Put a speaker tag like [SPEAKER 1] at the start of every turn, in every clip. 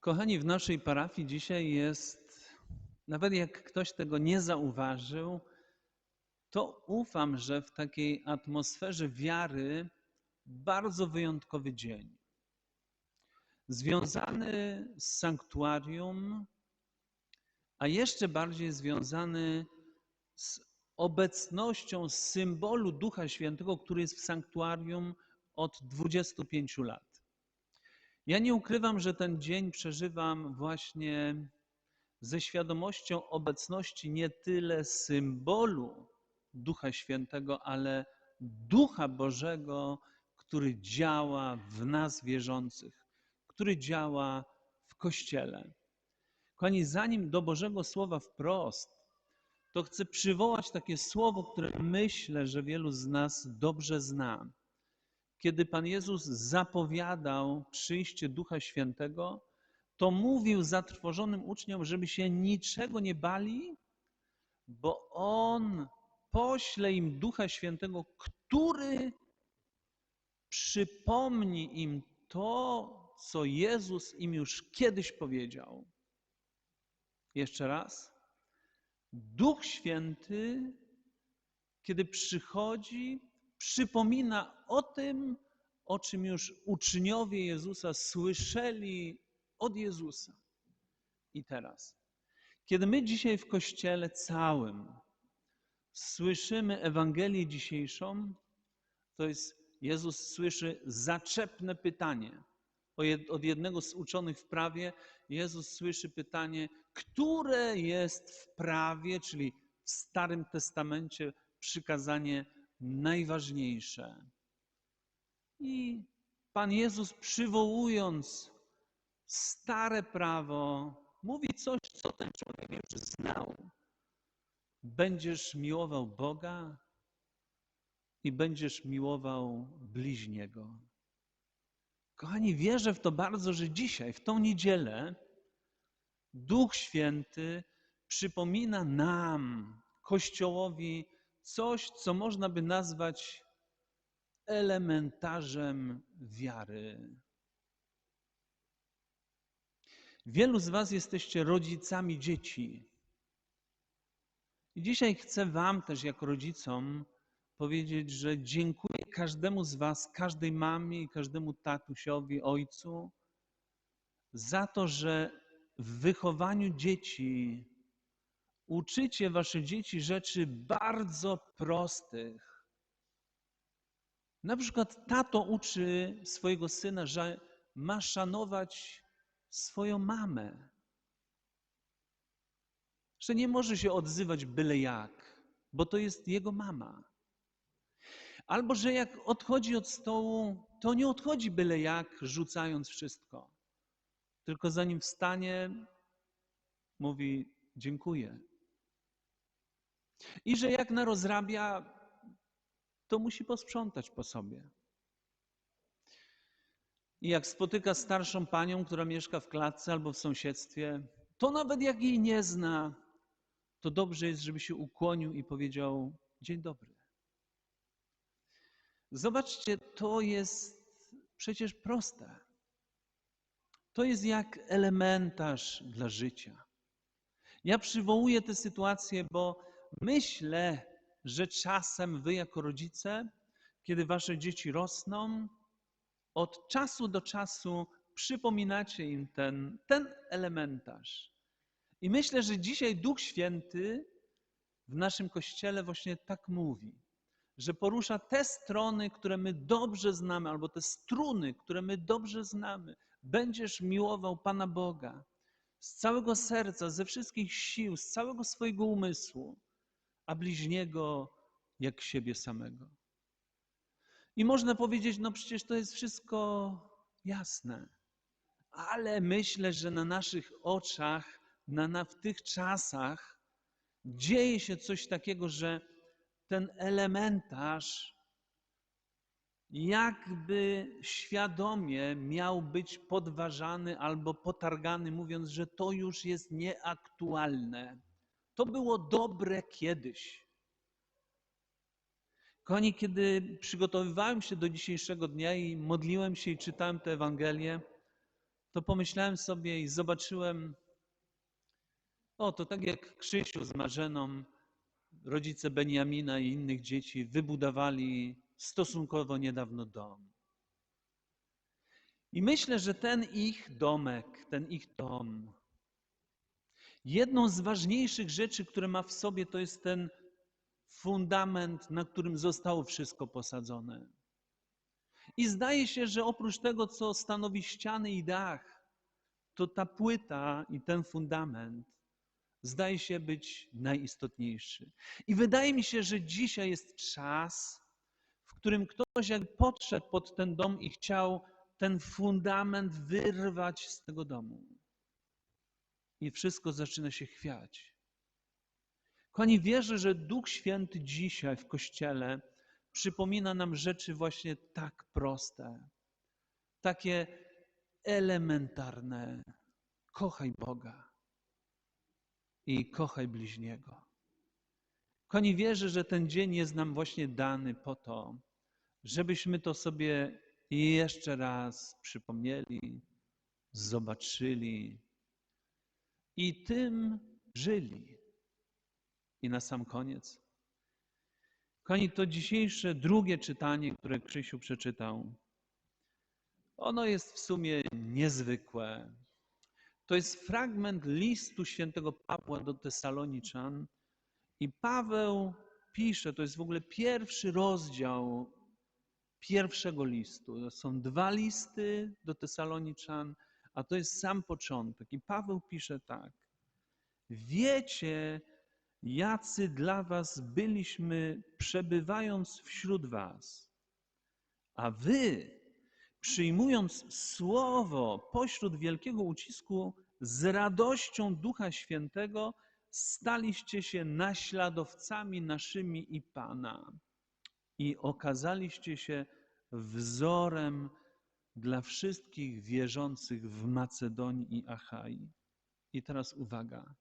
[SPEAKER 1] Kochani, w naszej parafii dzisiaj jest, nawet jak ktoś tego nie zauważył, to ufam, że w takiej atmosferze wiary bardzo wyjątkowy dzień. Związany z sanktuarium, a jeszcze bardziej związany z obecnością symbolu Ducha Świętego, który jest w sanktuarium od 25 lat. Ja nie ukrywam, że ten dzień przeżywam właśnie ze świadomością obecności nie tyle symbolu Ducha Świętego, ale Ducha Bożego, który działa w nas wierzących, który działa w Kościele. Kochani, zanim do Bożego Słowa wprost, to chcę przywołać takie słowo, które myślę, że wielu z nas dobrze zna. Kiedy Pan Jezus zapowiadał przyjście Ducha Świętego, to mówił zatrwożonym uczniom, żeby się niczego nie bali, bo On pośle im Ducha Świętego, który przypomni im to, co Jezus im już kiedyś powiedział. Jeszcze raz. Duch Święty, kiedy przychodzi, przypomina o tym, o czym już uczniowie Jezusa słyszeli od Jezusa. I teraz, kiedy my dzisiaj w Kościele całym słyszymy Ewangelię dzisiejszą, to jest Jezus słyszy zaczepne pytanie. Od jednego z uczonych w prawie Jezus słyszy pytanie, które jest w prawie, czyli w Starym Testamencie, przykazanie najważniejsze. I Pan Jezus, przywołując stare prawo, mówi coś, co ten człowiek już znał. Będziesz miłował Boga i będziesz miłował bliźniego. Kochani, wierzę w to bardzo, że dzisiaj, w tą niedzielę, Duch Święty przypomina nam, Kościołowi, coś, co można by nazwać elementarzem wiary. Wielu z Was jesteście rodzicami dzieci. I dzisiaj chcę Wam też, jako rodzicom, powiedzieć, że dziękuję każdemu z Was, każdej mamie i każdemu tatusiowi, ojcu, za to, że w wychowaniu dzieci uczycie Wasze dzieci rzeczy bardzo prostych. Na przykład tato uczy swojego syna, że ma szanować swoją mamę. Że nie może się odzywać byle jak, bo to jest jego mama. Albo że jak odchodzi od stołu, to nie odchodzi byle jak, rzucając wszystko. Tylko zanim wstanie, mówi dziękuję. I że jak narozrabia, to musi posprzątać po sobie. I jak spotyka starszą panią, która mieszka w klatce albo w sąsiedztwie, to nawet jak jej nie zna, to dobrze jest, żeby się ukłonił i powiedział: Dzień dobry. Zobaczcie, to jest przecież proste. To jest jak elementarz dla życia. Ja przywołuję tę sytuację, bo myślę, że czasem wy, jako rodzice, kiedy wasze dzieci rosną, od czasu do czasu przypominacie im ten, ten elementarz. I myślę, że dzisiaj Duch Święty w naszym kościele właśnie tak mówi że porusza te strony, które my dobrze znamy, albo te struny, które my dobrze znamy. Będziesz miłował Pana Boga z całego serca, ze wszystkich sił, z całego swojego umysłu, a bliźniego jak siebie samego. I można powiedzieć, no przecież to jest wszystko jasne, ale myślę, że na naszych oczach, na, na w tych czasach dzieje się coś takiego, że ten elementarz jakby świadomie miał być podważany albo potargany, mówiąc, że to już jest nieaktualne. To było dobre kiedyś. Kochani, kiedy przygotowywałem się do dzisiejszego dnia i modliłem się i czytałem tę Ewangelię, to pomyślałem sobie i zobaczyłem, o, to tak jak Krzysiu z Marzeną, rodzice Beniamina i innych dzieci wybudowali stosunkowo niedawno dom. I myślę, że ten ich domek, ten ich dom, jedną z ważniejszych rzeczy, które ma w sobie, to jest ten fundament, na którym zostało wszystko posadzone. I zdaje się, że oprócz tego, co stanowi ściany i dach, to ta płyta i ten fundament zdaje się być najistotniejszy. I wydaje mi się, że dzisiaj jest czas, w którym ktoś jak podszedł pod ten dom i chciał ten fundament wyrwać z tego domu. I wszystko zaczyna się chwiać. Kochani, wierzę, że Duch Święty dzisiaj w Kościele przypomina nam rzeczy właśnie tak proste, takie elementarne. Kochaj Boga i kochaj bliźniego. Kochani, wierzę, że ten dzień jest nam właśnie dany po to, żebyśmy to sobie jeszcze raz przypomnieli, zobaczyli i tym żyli. I na sam koniec. Kochani, to dzisiejsze drugie czytanie, które Krzysiu przeczytał, ono jest w sumie niezwykłe. To jest fragment listu świętego Pawła do Tesaloniczan i Paweł pisze, to jest w ogóle pierwszy rozdział pierwszego listu. To są dwa listy do Tesaloniczan, a to jest sam początek. I Paweł pisze tak. Wiecie, jacy dla was byliśmy, przebywając wśród was, a wy, przyjmując słowo pośród wielkiego ucisku, z radością Ducha Świętego staliście się naśladowcami naszymi i Pana i okazaliście się wzorem dla wszystkich wierzących w Macedonii i Achai. I teraz uwaga.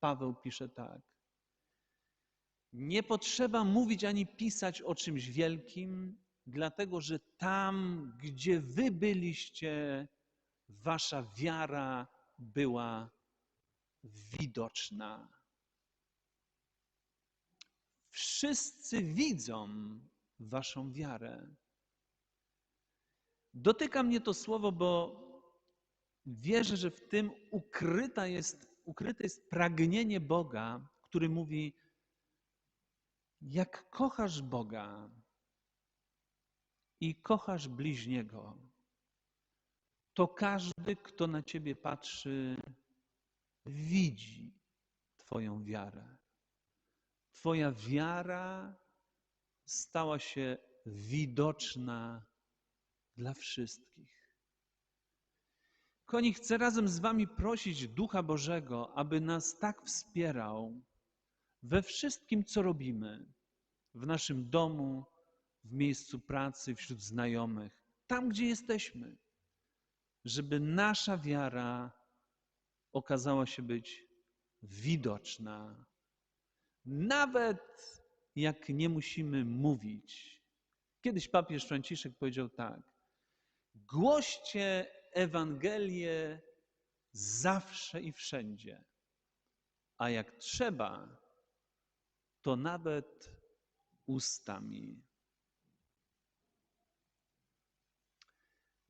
[SPEAKER 1] Paweł pisze tak. Nie potrzeba mówić ani pisać o czymś wielkim, dlatego że tam, gdzie wy byliście, wasza wiara była widoczna. Wszyscy widzą waszą wiarę. Dotyka mnie to słowo, bo wierzę, że w tym ukryta jest, ukryte jest pragnienie Boga, który mówi: Jak kochasz Boga i kochasz bliźniego, to każdy, kto na ciebie patrzy, widzi Twoją wiarę. Twoja wiara stała się widoczna dla wszystkich. Koni, chcę razem z Wami prosić Ducha Bożego, aby nas tak wspierał we wszystkim, co robimy, w naszym domu, w miejscu pracy, wśród znajomych, tam, gdzie jesteśmy, żeby nasza wiara okazała się być widoczna, nawet jak nie musimy mówić. Kiedyś papież Franciszek powiedział tak: Głoście Ewangelię zawsze i wszędzie, a jak trzeba, to nawet ustami.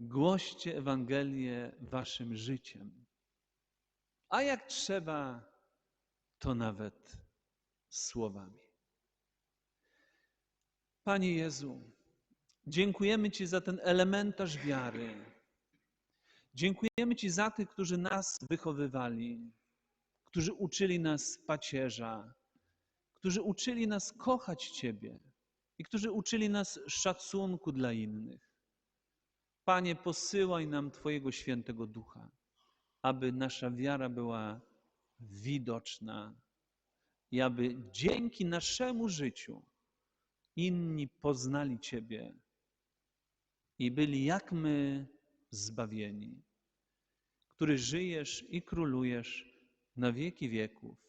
[SPEAKER 1] Głoście Ewangelię waszym życiem, a jak trzeba, to nawet słowami. Panie Jezu, dziękujemy Ci za ten elementarz wiary. Dziękujemy Ci za tych, którzy nas wychowywali, którzy uczyli nas pacierza, którzy uczyli nas kochać Ciebie i którzy uczyli nas szacunku dla innych. Panie, posyłaj nam Twojego świętego ducha, aby nasza wiara była widoczna i aby dzięki naszemu życiu inni poznali Ciebie i byli jak my zbawieni, który żyjesz i królujesz na wieki wieków.